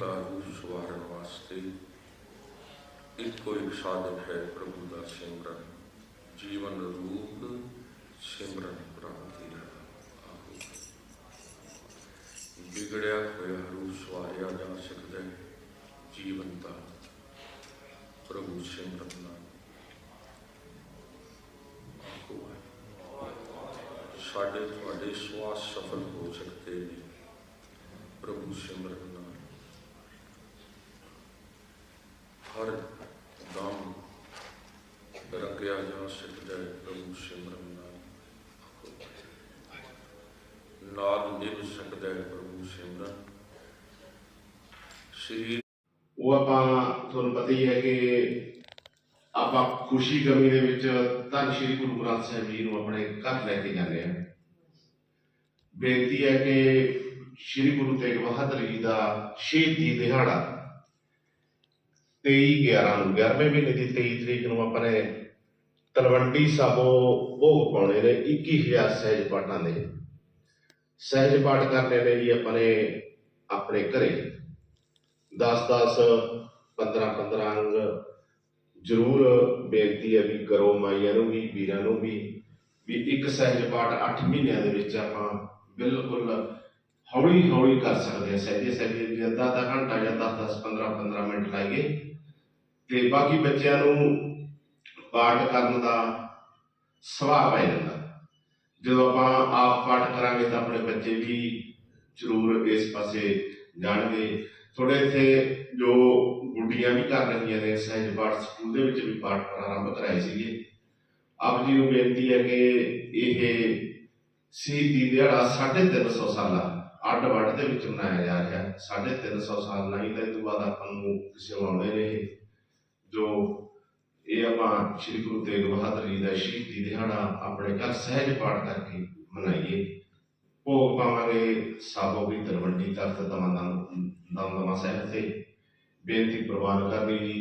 ਤਾਰੂ ਸਵਾਰਨ ਵਾਸਤੇ ਇੱਕੋ ਇੱਕ ਸਾਧਨ ਹੈ ਪ੍ਰਭੂ ਦਾ ਸਿਮਰਨ, ਜੀਵਨ ਰੂਪ ਸਿਮਰਨ ਪ੍ਰਾਪਤੀ ਆਹੋ। ਵਿਗੜਿਆ ਹੋਇਆ ਰੂਪ ਸਵਾਰਿਆ ਜਾ ਸਕਦਾ ਹੈ, ਜੀਵਨ ਦਾ ਪ੍ਰਭੂ ਸਿਮਰਨ ਨਾਲ। ਸਾਡੇ ਤੁਹਾਡੇ ਸਵਾਸ ਸਫਲ ਹੋ ਸਕਦੇ ਹਰ ਦਮ ਰੰਗਿਆ ਜਾ ਸਕਦਾ ਪ੍ਰਭੂ ਸਿਮਰਨ ਨਾਲ। ਨਾਲ ਨਿਭ ਸਕਦਾ ਹੈ ਪ੍ਰਭੂ ਸਿਮਰਨ। ਸਰੀਰ ਉਹ ਆਪਾਂ ਤੁਹਾਨੂੰ ਪਤਾ ਹੀ ਹੈ ਕਿ ਆਪਾਂ ਖੁਸ਼ੀ ਗਮੀ ਦੇ ਵਿੱਚ ਧੰਨ ਸ਼੍ਰੀ ਗੁਰੂ ਗ੍ਰੰਥ ਸਾਹਿਬ ਜੀ ਨੂੰ ਆਪਣੇ ਘਰ ਲੈ ਕੇ ਜਾਂਦੇ ਹਾਂ। ਬੇਨਤੀ ਹੈ ਕਿ ਸ਼੍ਰੀ ਗੁਰੂ ਤੇਗ ਬਹਾਦਰ ਜੀ ਦਾ ਸ਼ਹੀਦੀ ਦਿਹਾੜਾ 23 11 ਨੂੰ 11ਵੇਂ ਮਹੀਨੇ ਦੀ 23 ਤਰੀਕ ਨੂੰ ਆਪਾਂ ਨੇ ਤਲਵੰਡੀ ਸਾਬੋ ਭੋਗ ਪਾਉਣੇ ਨੇ 21000 ਸਹਿਜ ਪਾਠਾਂ ਦੇ। ਸਹਿਜ ਪਾਠ ਕਰਨੇ ਨੇ ਜੀ ਆਪਾਂ ਨੇ ਆਪਣੇ ਘਰੇ। 10 10 15 15 ਅੰਗ ਜ਼ਰੂਰ ਬੇਨਤੀ ਹੈ ਵੀ ਕਰੋ ਮਾਈਆਂ ਨੂੰ ਵੀ, ਵੀਰਾਂ ਨੂੰ ਵੀ ਵੀ ਇੱਕ ਸਹਿਜ ਪਾਠ 8 ਮਹੀਨਿਆਂ ਦੇ ਵਿੱਚ ਆਪਾਂ ਬਿਲਕੁਲ ਹੌਲੀ ਹੌਲੀ ਕਰ ਸਕਦੇ ਹਾਂ। ਸਹਿਜੇ ਸਹਿਜੇ ਅੱਧਾ ਅੱਧਾ ਘੰਟਾ ਜਾਂ 10 10 15 15 ਮਿੰਟ ਲਾਈਏ। ਤੇ ਬਾਕੀ ਬੱਚਿਆਂ ਨੂੰ ਪਾਠ ਕਰਨ ਦਾ ਸੁਭਾਅ ਪੈ ਜਾਂਦਾ। ਜਦੋਂ ਆਪਾਂ ਆਪ ਪਾਠ ਕਰਾਂਗੇ ਤਾਂ ਆਪਣੇ ਬੱਚੇ ਵੀ ਜ਼ਰੂਰ ਇਸ ਪਾਸੇ ਜਾਣਗੇ। ਥੋੜੇ ਇੱਥੇ ਜੋ ਗੁੱਡੀਆਂ ਵੀ ਕਰ ਰਹੀਆਂ ਨੇ, ਸਹਿਜ ਪਾਠ ਸਕੂਲ ਦੇ ਵਿੱਚ ਵੀ ਪਾਠ ਪ੍ਰਾਰੰਭ ਕਰਾਏ ਸੀਗੇ। ਆਪ ਜੀ ਨੂੰ ਬੇਨਤੀ ਹੈ ਕਿ ਇਹ ਸ਼ਹੀਦੀ ਦਿਹਾੜਾ 350 ਸਾਲਾ ਅੱਡ ਵੱਡ ਦੇ ਵਿੱਚ ਮਨਾਇਆ ਜਾ ਰਿਹਾ। 350 ਸਾਲ ਨਹੀਂ ਤਾਂ ਇਹ ਤੋਂ ਬਾਅਦ ਆਪਾਂ ਨੂੰ ਕਿਸੇ ਆਉਂਦੇ ਨੇ ਜੋ ਇਹ ਆਪਾਂ ਸ੍ਰੀ ਗੁਰੂ ਤੇਗ ਬਹਾਦਰ ਜੀ ਦਾ ਸ਼ਹੀਦੀ ਦਿਹਾੜਾ ਆਪਣੇ ਘਰ ਸਹਿਜ ਪਾਠ ਕਰਕੇ ਮਨਾਈਏ। ਭੋਗ ਪਾਵਾਂਗੇ ਸਾਬੋ ਦੀ ਤਲਵੰਡੀ ਤਖਤ ਦਮਦਮਾ ਸਾਹਿਬ ਤੇ। ਬੇਨਤੀ ਪ੍ਰਵਾਨ ਕਰਨੀ ਜੀ।